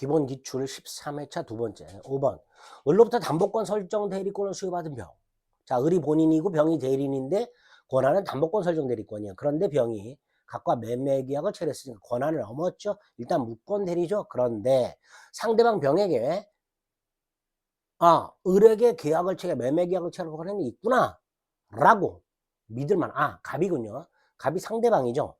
기본 기출 13회차 두 번째. 5번. 을로부터 담보권 설정 대리권을 수여받은 병. 자, 을이 본인이고 병이 대리인인데 권한은 담보권 설정 대리권이야. 그런데 병이 각과 매매 계약을 체결했으니까 권한을 넘었죠. 일단 무권 대리죠. 그런데 상대방 병에게 아, 을에게 계약을 체결, 매매 계약을 체결할 권한이 있구나. 라고 믿을만, 아, 갑이군요. 갑이 상대방이죠.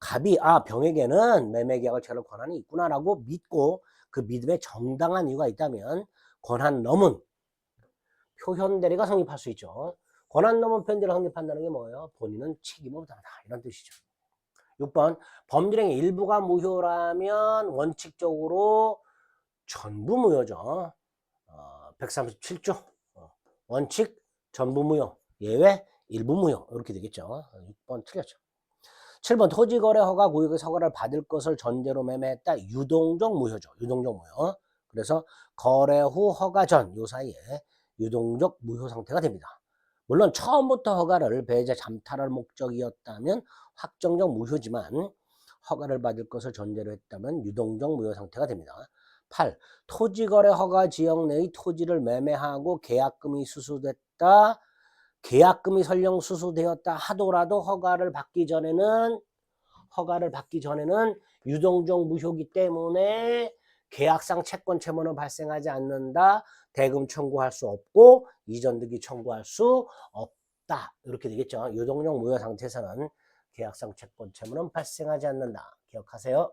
갑이, 아, 병에게는 매매 계약을 체결할 권한이 있구나라고 믿고 그 믿음에 정당한 이유가 있다면 권한 넘은 표현 대리가 성립할 수 있죠. 권한 넘은 대리가 성립한다는 게 뭐예요? 본인은 책임을 부담하다. 이런 뜻이죠. 6번, 범죄행위 일부가 무효라면 원칙적으로 전부 무효죠. 어, 137조. 어, 원칙 전부 무효. 예외 일부 무효. 이렇게 되겠죠. 6번 틀렸죠. 7번 토지거래 허가 구역에서 허가를 받을 것을 전제로 매매했다. 유동적 무효죠. 유동적 무효. 그래서 거래 후 허가 전 요 사이에 유동적 무효 상태가 됩니다. 물론 처음부터 허가를 배제 잠탈할 목적이었다면 확정적 무효지만 허가를 받을 것을 전제로 했다면 유동적 무효 상태가 됩니다. 8. 토지거래 허가 지역 내의 토지를 매매하고 계약금이 수수됐다. 계약금이 설령 수수되었다 하더라도 허가를 받기 전에는 허가를 받기 전에는 유동적 무효기 때문에 계약상 채권 채무는 발생하지 않는다. 대금 청구할 수 없고 이전득이 청구할 수 없다. 이렇게 되겠죠. 유동적 무효 상태에서는 계약상 채권 채무는 발생하지 않는다. 기억하세요.